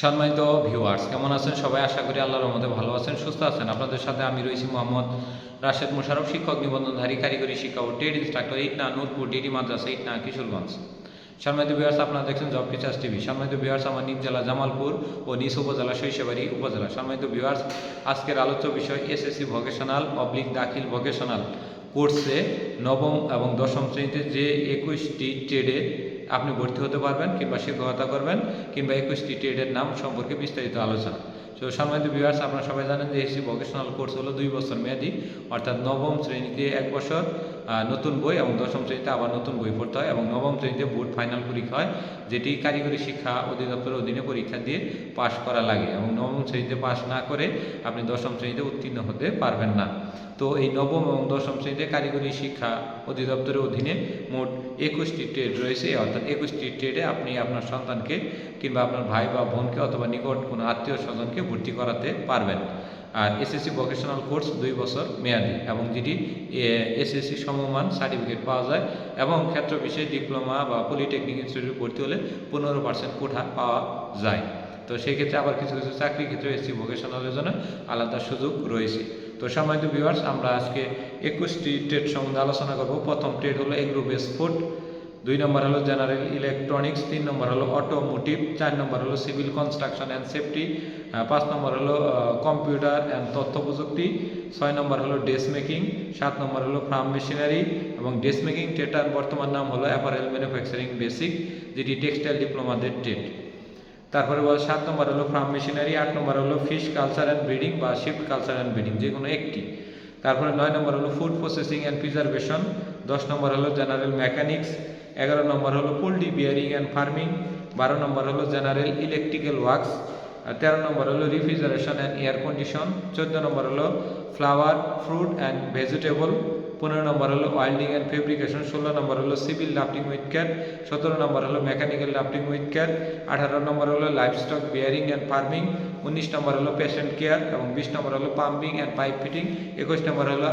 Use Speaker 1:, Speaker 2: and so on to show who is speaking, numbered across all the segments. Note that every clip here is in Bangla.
Speaker 1: সম্মানিত ভিউয়ার্স কেমন আছেন? সবাই আশা করি আল্লাহর রহমতে ভালো আছেন, সুস্থ আছেন। আপনাদের সাথে আমি রয়েছি মোহাম্মদ রাশেদ মুশারফ, শিক্ষক নিবন্ধনধারী, কারিগরি শিক্ষা ও trade instructor Itna Nurpur, DD মাদ্রাসা, ইটনা কিশোরগঞ্জ। সম্মানিত ভিউয়ার্স আপনারা দেখছেন জব টিচার্স টিভি। সম্মানিত ভিউয়ার্স আমার নিজ জেলা জামালপুর ও নিজ উপজেলা শৈশবাড়ি উপজেলা। সম্মানিত ভিউয়ার্স আজকের আলোচ্য বিষয় SSC vocational oblique Dakhil vocational কোর্সে নবম এবং দশম শ্রেণীতে যে একুশটি ট্রেডে আপনি ভর্তি হতে পারবেন কিংবা শিক্ষকতা করবেন কিংবা একুশটি ট্রেডের নাম সম্পর্কে বিস্তারিত আলোচনা। তো সম্মানিত ভিউয়ার্স আপনারা সবাই জানেন যে এসি ভোকেশনাল কোর্স হলো দুই বছর মেয়াদি, অর্থাৎ নবম শ্রেণীতে এক বছর নতুন বই এবং দশম শ্রেণীতে আবার নতুন বই পড়তে হয় এবং নবম শ্রেণীতে বোর্ড ফাইনাল পরীক্ষা হয়, যেটি কারিগরি শিক্ষা অধিদপ্তরের অধীনে পরীক্ষা দিয়ে পাশ করা লাগে এবং নবম শ্রেণীতে পাশ না করে আপনি দশম শ্রেণীতে উত্তীর্ণ হতে পারবেন না। তো এই নবম এবং দশম শ্রেণীতে কারিগরি শিক্ষা অধিদপ্তরের অধীনে মোট একুশটি ট্রেড রয়েছে, অর্থাৎ একুশটি ট্রেডে আপনি আপনার সন্তানকে কিংবা আপনার ভাই বা বোনকে অথবা নিকট কোনো আত্মীয় স্বজনকে ভর্তি করাতে পারবেন। আর এসএসসি ভোকেশনাল কোর্স দুই বছর মেয়াদি এবং যেটি এসএসসি সমমান সার্টিফিকেট পাওয়া যায় এবং ক্ষেত্র বিশেষ ডিপ্লোমা বা পলিটেকনিক ইনস্টিটিউটে ভর্তি হলে পনেরো পার্সেন্ট কোঠা পাওয়া যায়। তো সেই ক্ষেত্রে আবার কিছু কিছু চাকরি ক্ষেত্রে এসসি ভোকেশনালের জন্য আলাদা সুযোগ রয়েছে। তো সম্মানিত ভিউয়ার্স আমরা আজকে একুশটি ট্রেড সম্বন্ধে আলোচনা করব। প্রথম ট্রেড হলো এগ্রো বেস ফুড দুই নম্বর হলো জেনারেল ইলেকট্রনিক্স, তিন নম্বর হলো অটোমোটিভ, চার নম্বর হলো সিভিল কনস্ট্রাকশন অ্যান্ড সেফটি পাঁচ নম্বর হলো কম্পিউটার অ্যান্ড তথ্য প্রযুক্তি, ছয় নম্বর হলো ড্রেস মেকিং, সাত নম্বর হলো ফার্ম মেশিনারি এবং ড্রেস মেকিং ট্রেডটার বর্তমান নাম হলো অ্যাপারেল ম্যানুফ্যাকচারিং বেসিক, যেটি টেক্সটাইল ডিপ্লোমাদের ট্রেড তারপরে বল, সাত নম্বর হলো ফার্ম মেশিনারি, আট নম্বর হলো ফিশ কালচার অ্যান্ড ব্রিডিং বা শিফট কালচার অ্যান্ড ব্রিডিং যে কোনো একটি। তারপরে নয় নম্বর হলো ফুড প্রসেসিং অ্যান্ড প্রিজার্ভেশন দশ নম্বর হলো জেনারেল মেকানিক্স এগারো নম্বর হলো পোল্ট্রি বিয়ারিং অ্যান্ড ফার্মিং বারো নম্বর হলো জেনারেল ইলেকট্রিক্যাল ওয়ার্কস তেরো নম্বর হলো রিফ্রিজারেশন অ্যান্ড এয়ার কন্ডিশন চোদ্দ নম্বর হলো ফ্লাওয়ার ফ্রুট অ্যান্ড ভেজিটেবল পনেরো নম্বর হলো ওয়েল্ডিং অ্যান্ড ফেব্রিকেশন ষোলো নম্বর হলো সিভিল লাফটিং উইথ ক্যাট সতেরো নম্বর হলো মেকানিক্যাল লাফটিং উইথ ক্যাট আঠারো নম্বর হলো লাইভস্টক বিয়ারিং অ্যান্ড ফার্মিং উনিশ নম্বর হলো পেশেন্ট কেয়ার এবং বিশ নম্বর হলো পাম্পিং অ্যান্ড পাইপ ফিটিং একুশ নম্বর হলো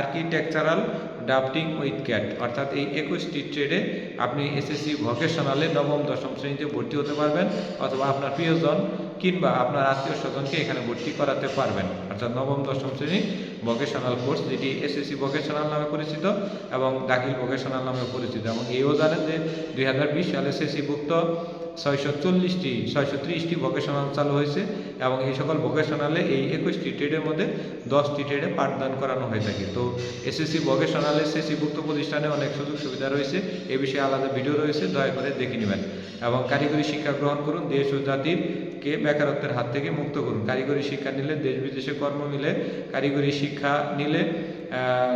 Speaker 1: আর্কিটেকচারাল ড্রাফটিং উইথ ক্যাট অর্থাৎ এই একুশটি ট্রেডে আপনি এসএসসি ভোকেশনালে নবম, দশম শ্রেণীতে ভর্তি হতে পারবেন, অথবা আপনার প্রিয়জন কিংবা আপনার আত্মীয় স্বজনকে এখানে ভর্তি করাতে পারবেন। অর্থাৎ নবম, দশম শ্রেণি ভোকেশনাল কোর্স যেটি এসএসসি ভোকেশনাল নামে পরিচিত এবং দাখিল ভোকেশনাল নামে পরিচিত। এবং এও জানেন যে দুই হাজার বিশ সালে এসএসসি ভুক্ত ছয়শো চল্লিশটি, ছয়শো ত্রিশটি ভোকেশনাল চালু হয়েছে এবং এই সকল ভোকেশনালে এই একুশটি ট্রেডের মধ্যে দশটি ট্রেডে পাঠদান করানো হয়ে থাকে। তো এসএসসি ভোকেশনাল এসএসসি ভুক্ত প্রতিষ্ঠানে অনেক সুযোগ সুবিধা রয়েছে, এ বিষয়ে আলাদা ভিডিও রয়েছে, দয়া করে দেখে নেবেন। এবং কারিগরি শিক্ষা গ্রহণ করুন, দেশ ও জাতির কে বেকারত্বের হাত থেকে মুক্ত করুন। কারিগরি শিক্ষা নিলে দেশ বিদেশে কর্ম মিলে কারিগরি শিক্ষা নিলে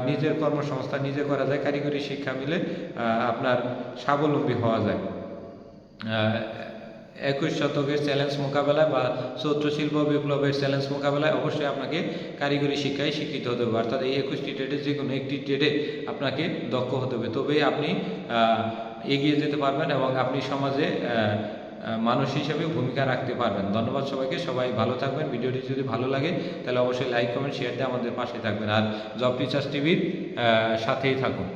Speaker 1: নিজের কর্মসংস্থান নিজে করা যায়, কারিগরি শিক্ষা মিলে আপনার স্বাবলম্বী হওয়া যায়। একুশ শতকের চ্যালেঞ্জ মোকাবেলায় বা চৌত্র শিল্প বিপ্লবের চ্যালেঞ্জ মোকাবেলায় অবশ্যই আপনাকে কারিগরি শিক্ষায় শিক্ষিত হতে হবে। অর্থাৎ এই একুশটি ট্রেডে যে কোনো একটি ট্রেডে আপনাকে দক্ষ হতে হবে। তবেই আপনি এগিয়ে যেতে পারবেন এবং আপনি সমাজে মানুষ হিসেবে ভূমিকা রাখতে পারবেন। ধন্যবাদ সবাইকে। সবাই ভালো থাকবেন। ভিডিওটি যদি ভালো লাগে, তাহলে অবশ্যই লাইক, কমেন্ট, শেয়ার দিয়ে আমাদের পাশে থাকবেন। আর জব টিচার্স টিভির সাথেই থাকুন।